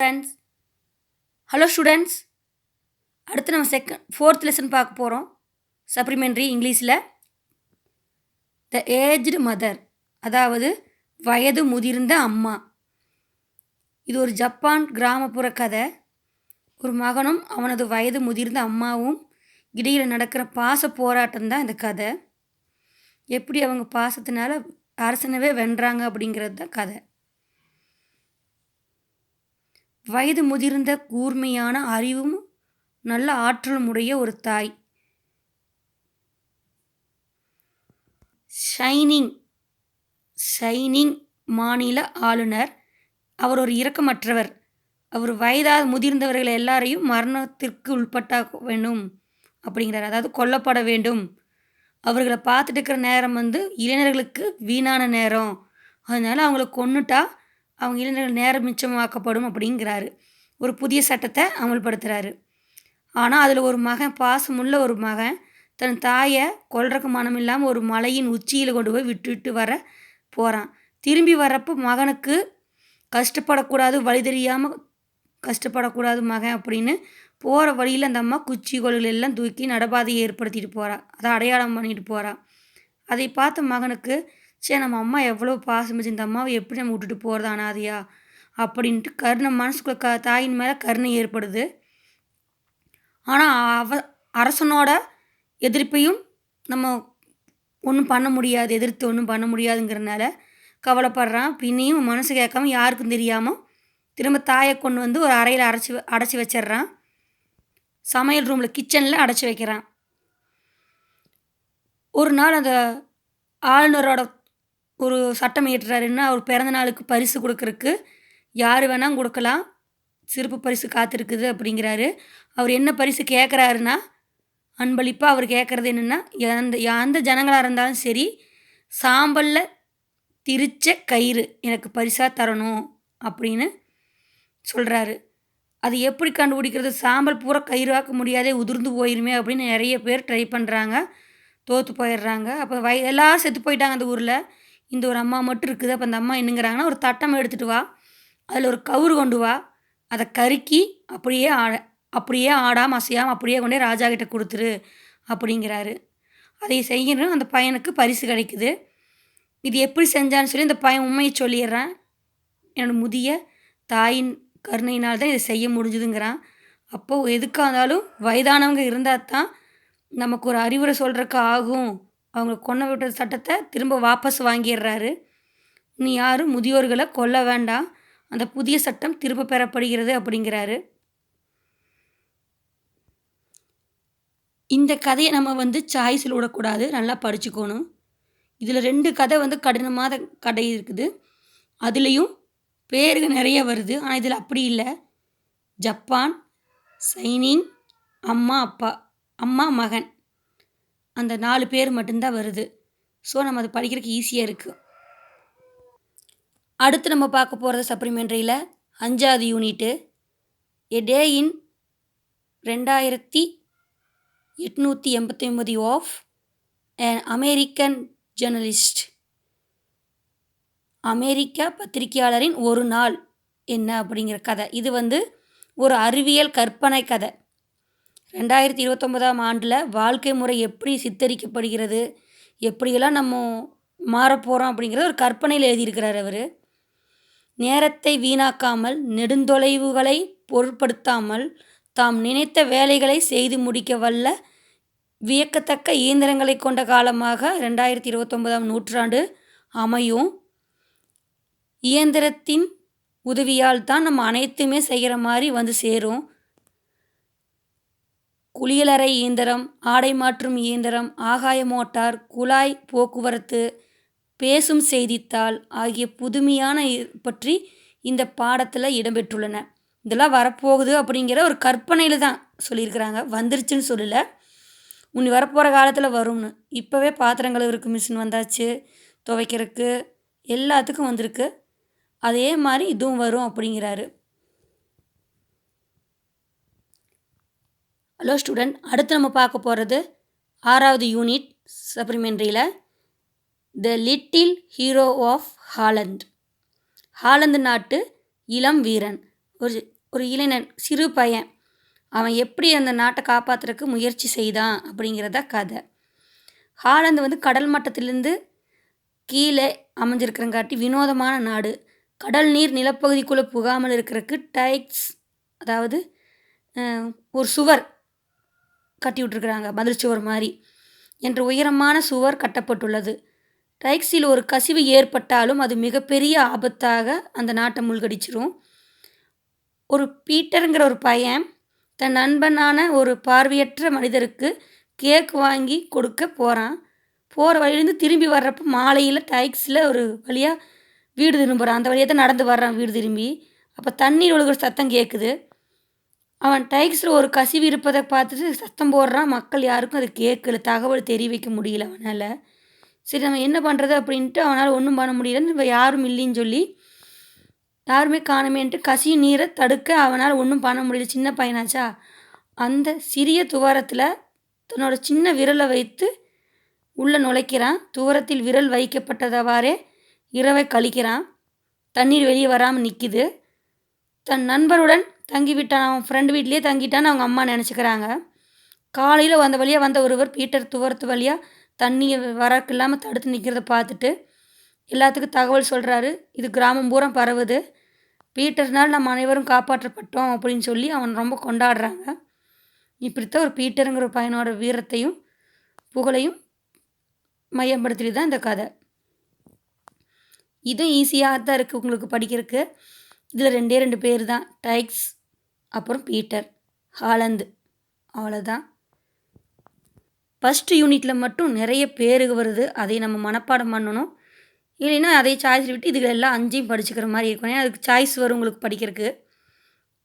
Friends hello students அடுத்து நம்ம second fourth lesson பார்க்க போகிறோம் சப்ளிமெண்ட்ரி இங்கிலீஷில். த ஏஜ்டு மதர் அதாவது வயது முதிர்ந்த அம்மா. இது ஒரு ஜப்பான் கிராமப்புற கதை. ஒரு மகனும் அவனது வயது முதிர்ந்த அம்மாவும் இடையில் நடக்கிற பாச போராட்டம் தான் இந்த கதை. எப்படி அவங்க பாசத்தினால அரசனவே வென்றாங்க அப்படிங்கிறது தான் கதை. வயது முதிர்ந்த கூர்மையான அறிவும் நல்ல ஆற்றலும் உடைய ஒரு தாய். ஷைனிங் ஷைனிங் மாநில ஆளுநர். அவர் ஒரு இரக்கமற்றவர். அவர் வயதாக முதிர்ந்தவர்கள் எல்லாரையும் மரணத்திற்கு உள்பட்ட வேண்டும் அப்படிங்கிறார். அதாவது கொல்லப்பட வேண்டும். அவர்களை பார்த்துட்டு இருக்கிற நேரம் வந்து இளைஞர்களுக்கு வீணான நேரம். அதனால் அவங்கள கொன்னுட்டா அவங்க இளைஞர்கள் நேரம் மிச்சமாக்கப்படும் அப்படிங்கிறாரு. ஒரு புதிய சட்டத்தை அமல்படுத்துகிறாரு ஆனால் அதில் ஒரு மகன் பாசமுள்ள ஒரு மகன் தன் தாயை கொல்றக்கு மனம் இல்லாமல் ஒரு மலையின் உச்சியில் கொண்டு போய் விட்டுட்டு வர போகிறான் திரும்பி வரப்போ மகனுக்கு கஷ்டப்படக்கூடாது வழி தெரியாமல் கஷ்டப்படக்கூடாது மகன் அப்படின்னு போகிற வழியில் அந்த அம்மா குச்சி கொள்கள் எல்லாம் தூக்கி நடபாதையை ஏற்படுத்திட்டு போகிறா அதை அடையாளம் பண்ணிட்டு போகிறா அதை பார்த்த மகனுக்கு சரி நம்ம அம்மா எவ்வளோ பாசம் இந்த அம்மாவை எப்படி நம்ம விட்டுட்டு போகிறது அனாதையா? அப்படின்ட்டு கருணை மனசுக்குள்ள க தாயின் மேலே கருணை ஏற்படுது. ஆனால் அவ அரசனோட எதிர்ப்பையும் நம்ம ஒன்றும் பண்ண முடியாது எதிர்த்து ஒன்றும் பண்ண முடியாதுங்கிறனால கவலைப்படுறான். பின்னையும் மனசு கேட்காம யாருக்கும் தெரியாமல் திரும்ப தாயை கொண்டு வந்து ஒரு அறையில் அடைச்சி அடைச்சி வச்சிடுறான். சமையல் ரூமில் கிச்சனில் அடைச்சி வைக்கிறான். ஒரு நாள் அந்த ஆளுநரோட ஒரு சட்டம் இயற்றுறாருன்னா அவர் பிறந்த நாளுக்கு பரிசு கொடுக்கறக்கு யார் வேணால் கொடுக்கலாம். சிறப்பு பரிசு காத்திருக்குது அப்படிங்கிறாரு. அவர் என்ன பரிசு கேட்குறாருன்னா அன்பளிப்பாக அவர் கேட்குறது என்னென்னா எந்த எந்த ஜனங்களாக இருந்தாலும் சரி சாம்பலில் திரிச்ச கயிறு எனக்கு பரிசாக தரணும் அப்படின்னு சொல்கிறாரு அது எப்படி கண்டுபிடிக்கிறது? சாம்பல் பூரா கயிறாக்க முடியாதே உதிர்ந்து போயிருமே அப்படின்னு நிறைய பேர் ட்ரை பண்ணுறாங்க தோற்று போயிடுறாங்க. அப்போ வய எல்லாம் செத்து போயிட்டாங்க அந்த ஊரில். இந்த ஒரு அம்மா மட்டும் இருக்குது? அப்போ அந்த அம்மா என்னங்கிறாங்கன்னா ஒரு தட்டம் எடுத்துகிட்டு வா. அதில் ஒரு கவுறு கொண்டு வா. அதை கருக்கி அப்படியே ஆட அப்படியே ஆடாமல் அசையாமல் அப்படியே கொண்டே ராஜா கிட்ட கொடுத்துரு அப்படிங்கிறாரு. அதை செய்யணும் அந்த பையனுக்கு பரிசு கிடைக்குது. இது எப்படி செஞ்சான்னு சொல்லி இந்த பையன் உண்மையை சொல்லிடுறான். என்னோடய முதிய தாயின் கருணையினால் தான் இதை செய்ய முடிஞ்சுதுங்கிறான். அப்போது எதுக்காக இருந்தாலும் வயதானவங்க இருந்தால் தான் நமக்கு ஒரு அறிவுரை சொல்கிறக்கு ஆகும். அவங்க கொன்ன விட்ட சட்டத்தை திரும்ப வாபஸ் வாங்கிடுறாரு. நீ யாரும் முதியோர்களை கொல்ல வேண்டாம். அந்த புதிய சட்டம் திரும்ப பெறப்படுகிறது அப்படிங்கிறாரு. இந்த கதையை நம்ம வந்து சாய்ஸில் விடக்கூடாது. நல்லா படிச்சுக்கணும். இதில் ரெண்டு கதை வந்து கடினமான கதை இருக்குது. அதுலேயும் பேருக்கு நிறைய வருது. ஆனால் இதில் அப்படி இல்லை. ஜப்பான் சைனிங் அம்மா அப்பா அம்மா மகன். அந்த நாலு பேர் மட்டும்தான் வருது. ஸோ நம்ம அதை படிக்கிறதுக்கு ஈஸியாக இருக்குது அடுத்து நம்ம பார்க்க போகிறது சப்ளிமெண்ட்ரியில் அஞ்சாவது யூனிட்டு எ டே இன் ரெண்டாயிரத்தி எட்நூற்றி எண்பத்தி ஒன்பது ஆஃப் அன் அமெரிக்கன் ஜேர்னலிஸ்ட் அமெரிக்க பத்திரிகையாளரின் ஒரு நாள் என்ன அப்படிங்கிற கதை. இது வந்து ஒரு அறிவியல் கற்பனை கதை. ரெண்டாயிரத்தி இருபத்தொம்போதாம் ஆண்டில் வாழ்க்கை முறை எப்படி சித்தரிக்கப்படுகிறது எப்படியெல்லாம் நம்ம மாறப்போகிறோம் அப்படிங்கிறத ஒரு கற்பனையில் எழுதியிருக்கிறார் அவர். நேரத்தை வீணாக்காமல் நெடுந்தொலைவுகளை பொருட்படுத்தாமல் தாம் நினைத்த வேலைகளை செய்து முடிக்க வல்ல வியக்கத்தக்க இயந்திரங்களை கொண்ட காலமாக ரெண்டாயிரத்தி இருபத்தொம்போதாம் நூற்றாண்டு அமையும். இயந்திரத்தின் உதவியால் தான் நம்ம அனைத்துமே செய்கிற மாதிரி வந்து சேரும். குளியலறை இயந்திரம் ஆடை மாற்றும் இயந்திரம் ஆகாய மோட்டார் குழாய் போக்குவரத்து பேசும் செய்தித்தாள் ஆகிய புதுமையான பற்றி இந்த பாடத்தில் இடம்பெற்றுள்ளன. இதெல்லாம் வரப்போகுது அப்படிங்கிற ஒரு கற்பனையில் தான் சொல்லியிருக்கிறாங்க. வந்துருச்சுன்னு சொல்லலை. உன்னி வரப்போகிற காலத்தில் வரும்னு. இப்போவே பாத்திரம் கழுவுறக்கு மிஷின் வந்தாச்சு. துவைக்கிறதுக்கு எல்லாத்துக்கும் வந்திருக்கு. அதே மாதிரி இதுவும் வரும் அப்படிங்கிறாரு. ஹலோ ஸ்டூடெண்ட் அடுத்து நம்ம பார்க்க போகிறது ஆறாவது unit சப்ளிமெண்ட்ரியில் the little hero of Holland Holland நாட்டு இளம் வீரன். ஒரு ஒரு இளைஞன் சிறு பையன். அவன் எப்படி அந்த நாட்டை காப்பாற்றுறதுக்கு முயற்சி செய்தான் அப்படிங்கிறத கதை. ஹாலந்து வந்து கடல் மட்டத்திலேருந்து கீழே அமைஞ்சிருக்கிறங்காட்டி வினோதமான நாடு. கடல் நீர் நிலப்பகுதிக்குள்ளே புகாமல் இருக்கிறதுக்கு டைக்ஸ் அதாவது ஒரு சுவர் கட்டி விட்ருக்குறாங்க மதில் சுவர் மாதிரி என்ற உயரமான சுவர் கட்டப்பட்டுள்ளது. டைக்ஸில் ஒரு கசிவு ஏற்பட்டாலும் அது மிகப்பெரிய ஆபத்தாக அந்த நாட்டை மூழ்கடிச்சிரும். ஒரு பீட்டருங்கிற ஒரு பையன் தன் நண்பனான ஒரு பார்வையற்ற மனிதருக்கு கேக் வாங்கி கொடுக்க போகிறான் போகிற வழியிலேருந்து திரும்பி வர்றப்போ மாலையில் டைக்ஸில் ஒரு வழியாக வீடு திரும்புகிறான் அந்த வழியாக தான் நடந்து வர்றான் வீடு திரும்பி. அப்போ தண்ணீர் ஒழுகுற சத்தம் கேட்குது அவன் டைக்ஸில் ஒரு கசிவு இருப்பதை பார்த்துட்டு சத்தம் போடுறான் மக்கள் யாருக்கும் அது கேட்கல. தகவல் தெரிவிக்க முடியல அவனால். சரி நம்ம என்ன பண்ணுறது அப்படின்ட்டு அவனால் ஒன்றும் பண்ண முடியலன்னு இப்போ யாரும் இல்லைன்னு சொல்லி யாருமே காணுமேன்ட்டு கசி நீரை தடுக்க அவனால் ஒன்றும் பண்ண முடியல. சின்ன பையனாச்சா? அந்த சிறிய துவாரத்தில் தன்னோட சின்ன விரலை வைத்து உள்ளே நுழைக்கிறான். துவரத்தில் விரல் வைக்கப்பட்டதவாறே இரவை கழிக்கிறான். தண்ணீர் வெளியே வராமல் நிற்கிது தன் நண்பருடன் தங்கிவிட்டான். அவன் ஃப்ரெண்டு வீட்லேயே தங்கிட்டான்னு அவங்க அம்மா நினச்சிக்கிறாங்க. காலையில் வந்த வழியாக வந்த ஒருவர் பீட்டர் துவரத்து வழியாக தண்ணியை வரக்கு இல்லாமல் தடுத்து நிற்கிறத பார்த்துட்டு எல்லாத்துக்கும் தகவல் சொல்கிறாரு இது கிராமம் பூரா பரவுது. பீட்டர்னால் நம்ம அனைவரும் காப்பாற்றப்பட்டோம் அப்படின்னு சொல்லி அவன் ரொம்ப கொண்டாடுறாங்க. இப்படித்தான் ஒரு பீட்டருங்கிற பையனோட வீரத்தையும் புகழையும் மையப்படுத்தி தான் இந்த கதை. இதுவும் ஈஸியாக தான் இருக்குது உங்களுக்கு படிக்கிறதுக்கு. இதில் ரெண்டே ரெண்டு பேர் தான். டைக்ஸ் அப்புறம் பீட்டர் ஹாலந்து. அவ்வளோதான் ஃபஸ்ட்டு யூனிட்டில் மட்டும் நிறைய பேருக்கு வருது. அதை நம்ம மனப்பாடம் பண்ணணும். இல்லைன்னா அதை சாய்ஸ் விட்டு இதுல எல்லாம் அஞ்சையும் படிச்சுக்கிற மாதிரி இருக்கும் ஏன்னா அதுக்கு சாய்ஸ் வரும் உங்களுக்கு படிக்கிறதுக்கு.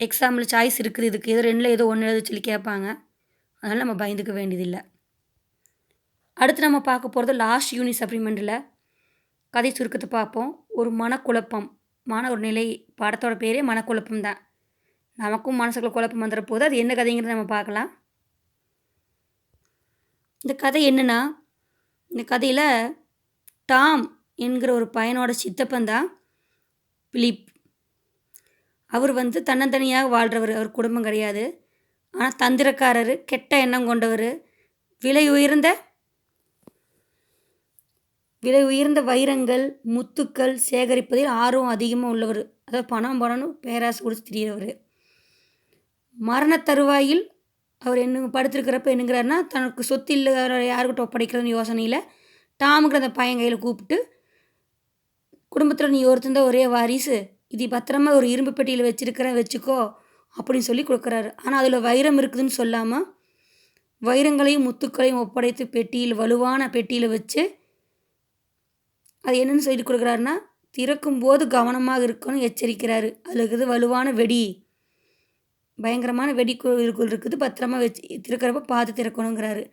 எக்ஸாமில் சாய்ஸ் இருக்குது. இதுக்கு ஏதோ ரெண்டில் ஏதோ ஒன்று எழுத சொல்லி கேட்பாங்க. அதனால் நம்ம பயந்துக்க வேண்டியதில்லை. அடுத்து நம்ம பார்க்க போகிறது லாஸ்ட் யூனிட் சப்ளிமெண்ட்டில் கதை சுருக்கத்தை பார்ப்போம். ஒரு மனக்குழப்பம். மான ஒரு நிலை படத்தோட பேரே மனக்குழப்பம் தான். நமக்கும் மனசுக்குள்ள குழப்பம் வந்துட போது அது என்ன கதைங்கிறத நம்ம பார்க்கலாம். இந்த கதை என்னென்னா இந்த கதையில் டாம் என்கிற ஒரு பையனோட சித்தப்பன் தான் பிலிப். அவர் வந்து தன்னந்தனியாக வாழ்கிறவர் அவர் குடும்பம் கிடையாது. ஆனால் தந்திரக்காரர் கெட்ட எண்ணம் கொண்டவர் விலை உயர்ந்த விலை உயர்ந்த வைரங்கள் முத்துக்கள் சேகரிப்பதில் ஆர்வம் அதிகமாக உள்ளவர். அதாவது பணம் பணம்னு பேராசை கொடுத்து திரியவர் மரண தருவாயில் அவர் என்ன படுத்திருக்கிறப்ப என்னங்கிறாருன்னா தனக்கு சொத்து இல்லை யாருக்கிட்ட ஒப்படைக்கிறதுன்னு யோசனையில் டாமுங்கிற அந்த பையன் கையில் கூப்பிட்டு குடும்பத்தில் நீ ஒருத்தந்த ஒரே வாரிசு. இது பத்திரமா ஒரு இரும்பு பெட்டியில் வச்சுருக்கிறேன் வச்சுக்கோ அப்படின்னு சொல்லி கொடுக்குறாரு. ஆனால் அதில் வைரம் இருக்குதுன்னு சொல்லாமல் வைரங்களையும் முத்துக்களையும் ஒப்படைத்து பெட்டியில் வலுவான பெட்டியில் வச்சு அது என்னென்னு சொல்லி கொடுக்குறாருன்னா திறக்கும்போது கவனமாக இருக்கணும் எச்சரிக்கிறாரு. அதில் இருக்குது வலுவான வெடி. பயங்கரமான வெடிக்குள் இருக்குது. பத்திரமா வச்சு திறக்கிறப்ப பார்த்து திறக்கணுங்கிறாரு.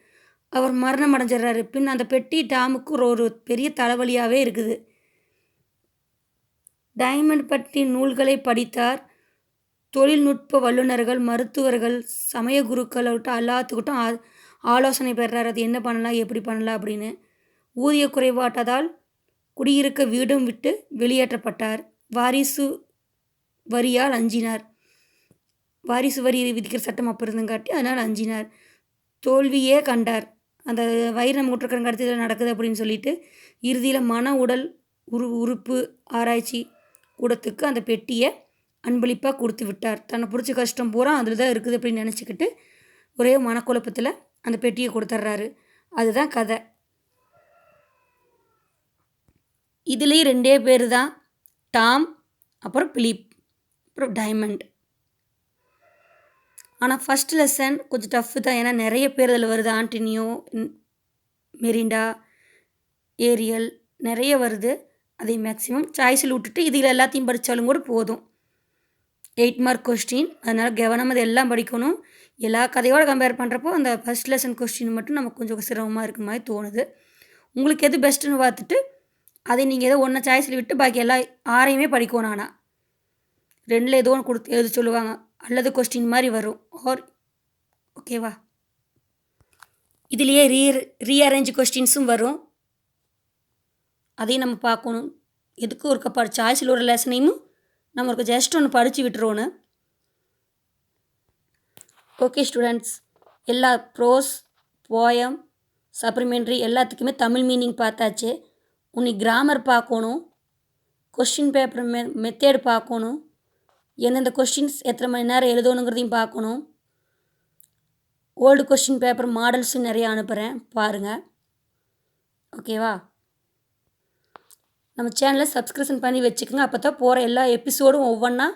அவர் மரணம் அடைஞ்சிடுறாரு. பின் அந்த பெட்டி டாமுக்கு ஒரு ஒரு பெரிய தலைவலியாகவே இருக்குது. டைமண்ட் பட்டி நூல்களை படித்தார். தொழில்நுட்ப வல்லுநர்கள் மருத்துவர்கள் சமய குருக்கள் அவர்கிட்ட எல்லாத்துக்கிட்டும் ஆ ஆலோசனை பெறார். அது என்ன பண்ணலாம் எப்படி பண்ணலாம் அப்படின்னு. ஊதிய குறைபாட்டதால் குடியிருக்க வீடும் விட்டு வெளியேற்றப்பட்டார். வாரிசு வரியால் அஞ்சினார். வாரிசு வரி விதிக்கிற சட்டம் அப்போ இருந்தங்காட்டி அதனால் அஞ்சினார். தோல்வியே கண்டார். அந்த வயிறு நம்ம விட்டுருக்கிற நடக்குது அப்படின்னு சொல்லிட்டு இறுதியில் மன உடல் உரு உறுப்பு ஆராய்ச்சி கூடத்துக்கு அந்த பெட்டியை அன்பளிப்பாக கொடுத்து விட்டார். தன்னை பிடிச்ச கஷ்டம் பூரா அதில் தான் இருக்குது அப்படின்னு நினச்சிக்கிட்டு ஒரே மனக்குழப்பத்தில் அந்த பெட்டியை கொடுத்துட்றாரு அதுதான் கதை. இதுலேயும் ரெண்டே பேர் தான் டாம் அப்புறம் பிலிப் அப்புறம் டைமண்ட். ஆனால் ஃபஸ்ட் லெசன் கொஞ்சம் டஃப்பு தான். ஏன்னா நிறைய பேர் அதில் வருது. ஆண்டினியோ மெரிண்டா ஏரியல் நிறைய வருது. அதை மேக்ஸிமம் சாய்ஸில் விட்டுட்டு இதில் எல்லாத்தையும் படித்தாலும் கூட போதும். எயிட் மார்க் கொஸ்டின் அதனால் கவனம் அது எல்லாம் படிக்கணும். எல்லா கதையோடு கம்பேர் பண்ணுறப்போ அந்த ஃபஸ்ட் லெசன் கொஸ்டின் மட்டும் நமக்கு கொஞ்சம் சிரமமாக இருக்க மாதிரி தோணுது. உங்களுக்கு எது பெஸ்ட்டுன்னு பார்த்துட்டு அதை நீங்கள் ஏதோ ஒன்றை சாய்ஸில் விட்டு பாக்கி எல்லா ஆறையுமே படிக்கணும் ஆனால் ரெண்டில் ஏதோ ஒன்று கொடுத்து எழுதி சொல்லுவாங்க. அல்லது கொஸ்டின் மாதிரி வரும். ஆர் ஓகேவா இதுலேயே ரீ ரீஅரேஞ்ச் கொஸ்டின்ஸும் வரும். அதையும் நம்ம பார்க்கணும். எதுக்கு ஒரு கப்பா சாய்ஸில் ஒரு லெசனையும் நம்ம ஒரு ஜஸ்ட் ஒன்று படித்து விட்டுருவோன்னு. ஓகே ஸ்டூடெண்ட்ஸ் எல்லா ப்ரோஸ் போயம் சப்ளிமெண்ட்ரி எல்லாத்துக்குமே தமிழ் மீனிங் பார்த்தாச்சு. உன்னை கிராமர் பார்க்கணும். கொஷின் பேப்பர் மெ மெத்தேடு பார்க்கணும். எந்தெந்த கொஷின்ஸ் எத்தனை மணி நேரம் எழுதணுங்கிறதையும் பார்க்கணும். ஓல்டு கொஷின் பேப்பர் மாடல்ஸும் நிறையா அனுப்புகிறேன் பாருங்கள் ஓகேவா நம்ம சேனலை சப்ஸ்கிரிப்ஷன் பண்ணி வச்சுக்கோங்க. அப்போ தான் போகிற எல்லா எபிசோடும் ஒவ்வொன்றா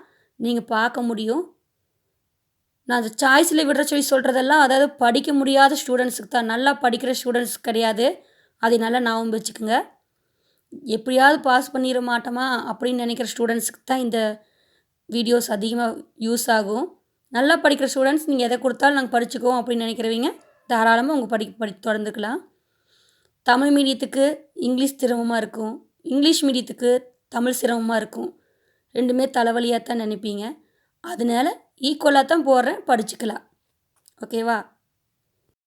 நீங்கள் பார்க்க முடியும். நான் அந்த சாய்ஸில் விடுற சொல்லி சொல்கிறதெல்லாம் அதாவது படிக்க முடியாத ஸ்டூடெண்ட்ஸுக்கு தான். நல்லா படிக்கிற ஸ்டூடெண்ட்ஸ் கிடையாது. அதை நல்லா ஞாபகம் வச்சுக்கோங்க. எப்படியாவது பாஸ் பண்ணிட மாட்டோமா அப்படின்னு நினைக்கிற ஸ்டூடெண்ட்ஸுக்கு தான் இந்த வீடியோஸ் அதிகமாக யூஸ் ஆகும். நல்லா படிக்கிற ஸ்டூடெண்ட்ஸ் நீங்கள் எதை கொடுத்தாலும் நாங்கள் படிச்சுக்குவோம் அப்படின்னு நினைக்கிறவங்க தாராளமாக உங்கள் படி படி தொடர்ந்துக்கலாம். தமிழ் மீடியத்துக்கு இங்கிலீஷ் சிரமமாக இருக்கும். இங்கிலீஷ் மீடியத்துக்கு தமிழ் சிரமமாக இருக்கும். ரெண்டுமே தலைவலியாக தான் நினைப்பீங்க. அதனால ஈக்குவலாக தான் போடுறேன் படிச்சுக்கலாம். ஓகேவா